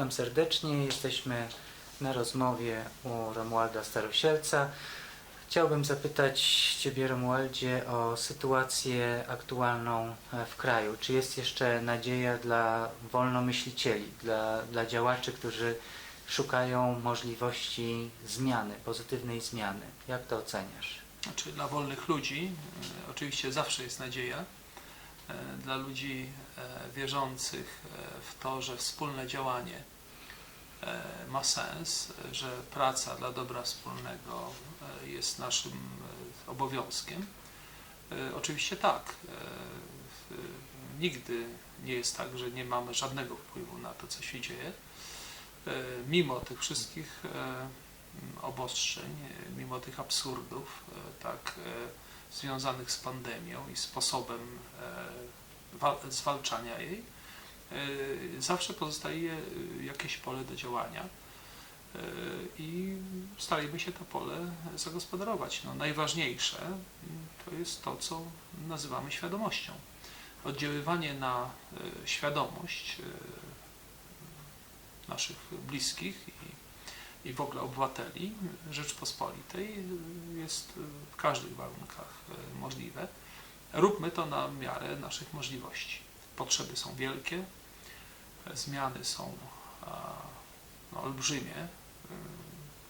Witam serdecznie. Jesteśmy na rozmowie u Romualda Starosielca. Chciałbym zapytać Ciebie, Romualdzie, o sytuację aktualną w kraju. Czy jest jeszcze nadzieja dla wolnomyślicieli, dla, dla działaczy, którzy szukają możliwości zmiany, pozytywnej zmiany? Jak to oceniasz? Znaczy dla wolnych ludzi e, oczywiście zawsze jest nadzieja. E, Dla ludzi e, wierzących e, w to, że wspólne działanie ma sens, że praca dla dobra wspólnego jest naszym obowiązkiem. Oczywiście tak. Nigdy nie jest tak, że nie mamy żadnego wpływu na to, co się dzieje. Mimo tych wszystkich obostrzeń, mimo tych absurdów, tak, związanych z pandemią i sposobem e, wa- zwalczania jej, e, zawsze pozostaje e, jakieś pole do działania i starajmy się to pole zagospodarować. No, najważniejsze mm, to jest to, co nazywamy świadomością. Oddziaływanie na świadomość naszych bliskich i, i w ogóle obywateli Rzeczpospolitej jest w każdych warunkach e, możliwe. Róbmy to na miarę naszych możliwości. Potrzeby są wielkie, e, zmiany są no, olbrzymie, e,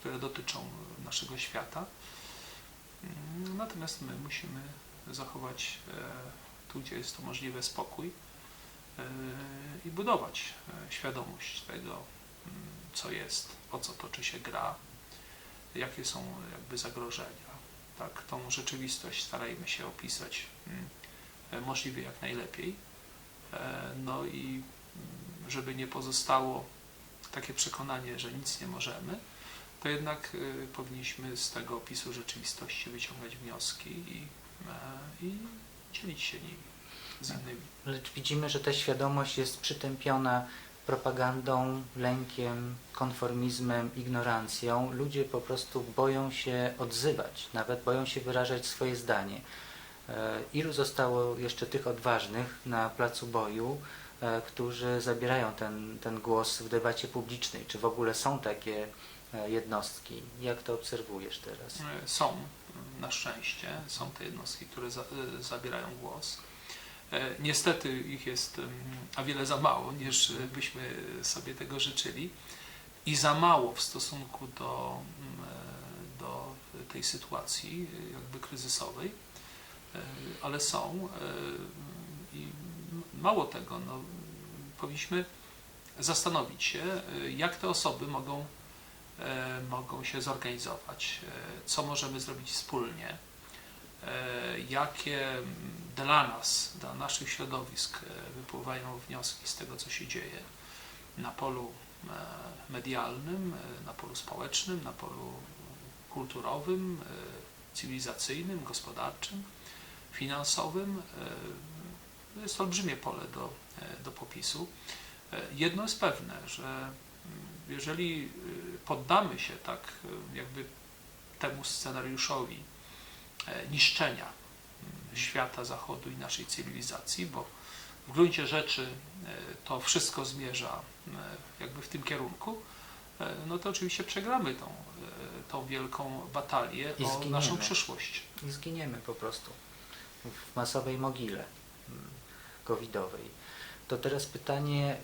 które dotyczą naszego świata. Mm, Natomiast my musimy zachować tu, gdzie jest to możliwe, spokój i budować świadomość tego, co jest, o co toczy się gra, jakie są jakby zagrożenia. Tak, tą rzeczywistość starajmy się opisać mm, e, możliwie jak najlepiej. E, No i mm, żeby nie pozostało takie przekonanie, że nic nie możemy, to jednak y, powinniśmy z tego opisu rzeczywistości wyciągać wnioski i, e, i dzielić się nimi z innymi. Lecz widzimy, że ta świadomość jest przytępiona propagandą, lękiem, konformizmem, ignorancją. Ludzie po prostu boją się odzywać, nawet boją się wyrażać swoje zdanie. E, Ilu zostało jeszcze tych odważnych na placu boju, e, którzy zabierają ten, ten głos w debacie publicznej? Czy w ogóle są takie e, jednostki? Jak to obserwujesz teraz? Są, na szczęście, są te jednostki, które za, zabierają głos. E, Niestety ich jest a wiele za mało, niż e, byśmy sobie tego życzyli. I za mało w stosunku do, m, e, do tej sytuacji jakby kryzysowej, ale są i mało tego, no, powinniśmy zastanowić się, jak te osoby mogą mogą się zorganizować, co możemy zrobić wspólnie, jakie mm, dla nas, dla naszych środowisk e, wypływają wnioski z tego, co się dzieje na polu e, medialnym, e, na polu społecznym, na polu kulturowym, cywilizacyjnym, gospodarczym, finansowym. To jest olbrzymie pole do, do popisu. Jedno jest pewne, że mm, jeżeli y, poddamy się tak y, jakby temu scenariuszowi niszczenia świata zachodu i naszej cywilizacji, bo w gruncie rzeczy e, to wszystko zmierza e, jakby w tym kierunku, e, no to oczywiście przegramy tą, tą wielką batalię I o zginiemy. naszą przyszłość. i zginiemy po prostu w masowej mogile mm, covidowej. To teraz pytanie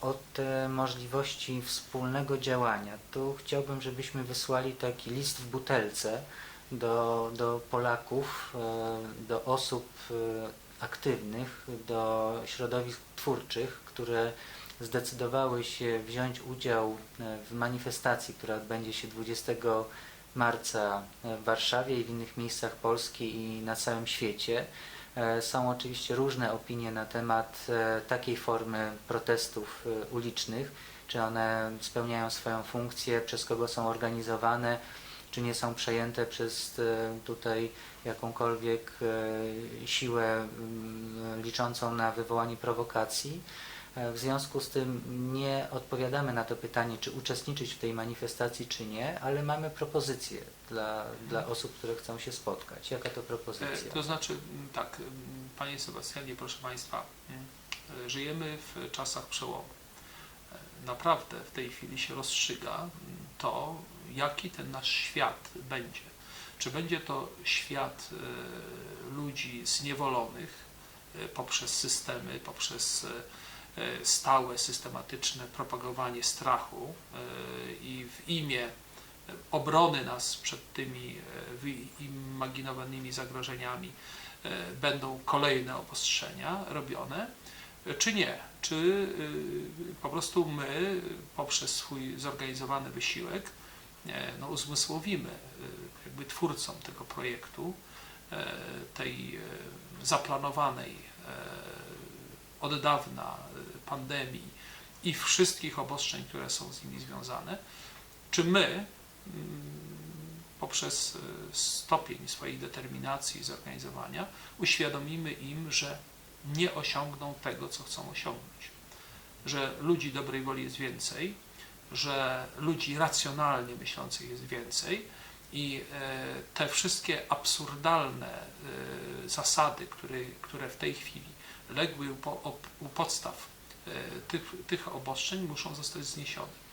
o te możliwości wspólnego działania. Tu chciałbym, żebyśmy wysłali taki list w butelce do, do Polaków, e, do osób e, aktywnych, do środowisk twórczych, które zdecydowały się wziąć udział e, w manifestacji, która odbędzie się 20 marca w Warszawie i w innych miejscach Polski i na całym świecie. Są oczywiście różne opinie na temat takiej formy protestów ulicznych, czy one spełniają swoją funkcję, przez kogo są organizowane, czy nie są przejęte przez e, tutaj jakąkolwiek e, siłę mm, liczącą na wywołanie prowokacji. E, W związku z tym nie odpowiadamy na to pytanie, czy uczestniczyć w tej manifestacji, czy nie, ale mamy propozycję dla, dla osób, które chcą się spotkać. Jaka to propozycja? To znaczy, tak, Panie Sebastianie, proszę Państwa, żyjemy w czasach przełomu. Naprawdę w tej chwili się rozstrzyga to, jaki ten nasz świat będzie. Czy będzie to świat e, ludzi zniewolonych e, poprzez systemy, poprzez e, stałe, systematyczne propagowanie strachu i w imię obrony nas przed tymi e, wyimaginowanymi zagrożeniami będą kolejne obostrzenia robione, czy nie? Czy y, po prostu my poprzez swój zorganizowany wysiłek no, uzmysłowimy y, jakby twórcom tego projektu, e, tej e, zaplanowanej e, od dawna e, pandemii i wszystkich obostrzeń, które są z nimi związane, czy my mm, poprzez e, stopień swojej determinacji i zorganizowania uświadomimy im, że nie osiągną tego, co chcą osiągnąć. Że ludzi dobrej woli jest więcej, że ludzi racjonalnie myślących jest więcej i e, te wszystkie absurdalne e, zasady, które, w tej chwili legły u, podstaw e, tych, tych obostrzeń, muszą zostać zniesione.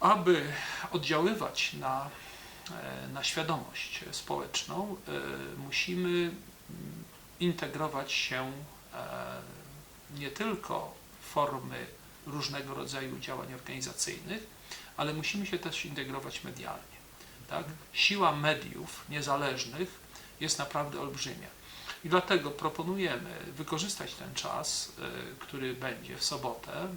Aby oddziaływać na, na świadomość społeczną, musimy mm, integrować się nie tylko formy różnego rodzaju działań organizacyjnych, ale musimy się też integrować medialnie. Tak? Siła mediów niezależnych jest naprawdę olbrzymia. I dlatego proponujemy wykorzystać ten czas, e, który będzie w sobotę. E,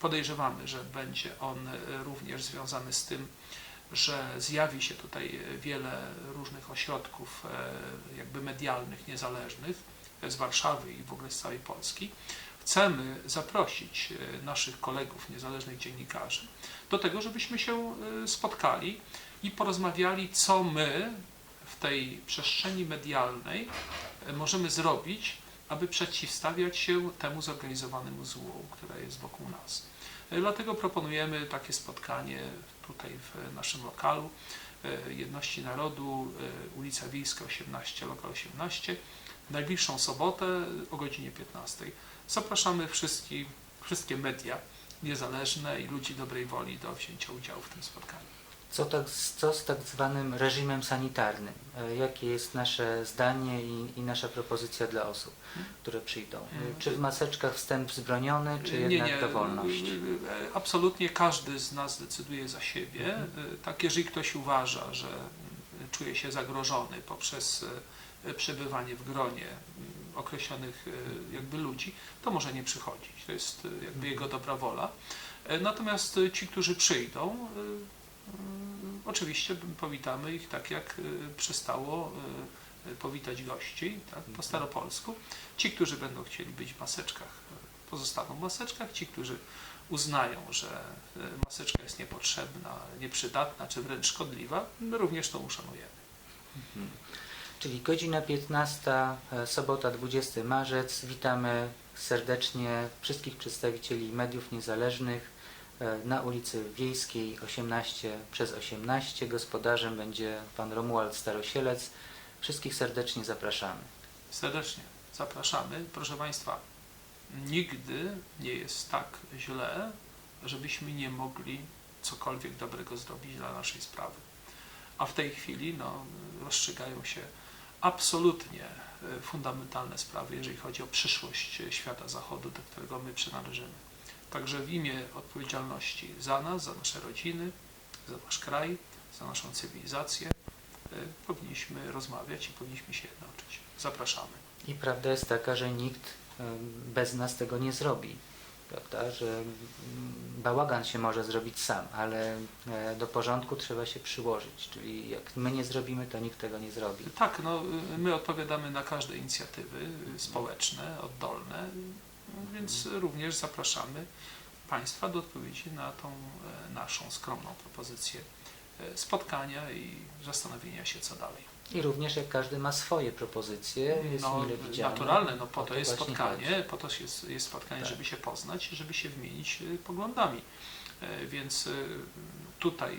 Podejrzewamy, że będzie on e, również związany z tym, że zjawi się tutaj wiele różnych ośrodków jakby medialnych, niezależnych z Warszawy i w ogóle z całej Polski. Chcemy zaprosić e, naszych kolegów, niezależnych dziennikarzy do tego, żebyśmy się e, spotkali i porozmawiali, co my w tej przestrzeni medialnej e, możemy zrobić, aby przeciwstawiać się temu zorganizowanemu złu, które jest wokół nas. Dlatego proponujemy takie spotkanie tutaj w naszym lokalu Jedności Narodu, ulica Wiejska 18, lokal 18, w najbliższą sobotę o godzinie 15. Zapraszamy wszystkich, wszystkie media niezależne i ludzi dobrej woli do wzięcia udziału w tym spotkaniu. Co, tak, co z tak zwanym reżimem sanitarnym? E, Jakie jest nasze zdanie i, i nasza propozycja dla osób, które przyjdą? E, Mm. Czy w maseczkach wstęp wzbroniony, czy jednak dowolność? e, Absolutnie każdy z nas decyduje za siebie. E, Tak, jeżeli ktoś uważa, że czuje się zagrożony poprzez przebywanie w gronie określonych e, jakby ludzi, to może nie przychodzić. To jest e, jakby jego dobra wola. E, Natomiast ci, którzy przyjdą, mm, oczywiście powitamy ich tak, jak przystało e, powitać gości, tak, po staropolsku. Ci, którzy będą chcieli być w maseczkach, pozostaną w maseczkach. Ci, którzy uznają, że maseczka jest niepotrzebna, nieprzydatna czy wręcz szkodliwa, również to uszanujemy. Mhm. Czyli godzina 15, e, sobota 20 marzec. Witamy serdecznie wszystkich przedstawicieli mediów niezależnych e, na ulicy Wiejskiej 18 przez 18. Gospodarzem będzie pan Romuald Starosielec. Wszystkich serdecznie zapraszamy. Serdecznie zapraszamy. Proszę Państwa, nigdy nie jest tak źle, żebyśmy nie mogli cokolwiek dobrego zrobić dla naszej sprawy. A w tej chwili no, rozstrzygają się absolutnie e, fundamentalne sprawy, jeżeli chodzi o przyszłość e, świata zachodu, do którego my przynależymy. Także w imię odpowiedzialności za nas, za nasze rodziny, za nasz kraj, za naszą cywilizację e, powinniśmy rozmawiać i powinniśmy się jednoczyć. Zapraszamy. I prawda jest taka, że nikt bez nas tego nie zrobi. Prawda? Że mm, bałagan się może zrobić sam, ale e, do porządku trzeba się przyłożyć. Czyli jak my nie zrobimy, to nikt tego nie zrobi. Tak, no, my odpowiadamy na każde inicjatywy y, społeczne, oddolne, więc również zapraszamy Państwa do odpowiedzi na tą e, naszą skromną propozycję e, spotkania i zastanowienia się, co dalej. I również jak każdy ma swoje propozycje, jest No, mile widziany. naturalne, no po O to jest spotkanie, chodzi. po to jest, jest spotkanie, Tak. żeby się poznać, żeby się wymienić y, poglądami. E, Więc y, tutaj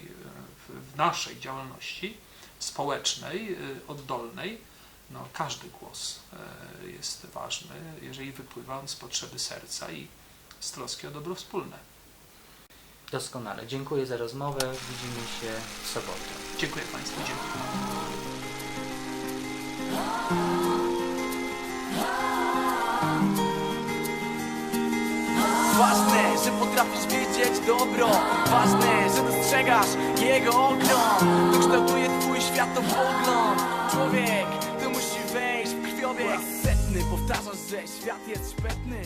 w- naszej działalności społecznej, oddolnej, no, każdy głos e, jest ważny, jeżeli wypływa on z potrzeby serca i z troski o dobro wspólne. Doskonale. Dziękuję za rozmowę. Widzimy się w sobotę. Dziękuję Państwu. Dziękuję. Ważne, że potrafisz wiedzieć dobro. Ważne, że dostrzegasz jego ogrom To kształtuje twój światopogląd. Człowiek, to musi wejść w krwiobieg. Setny, powtarzasz, że świat jest szpetny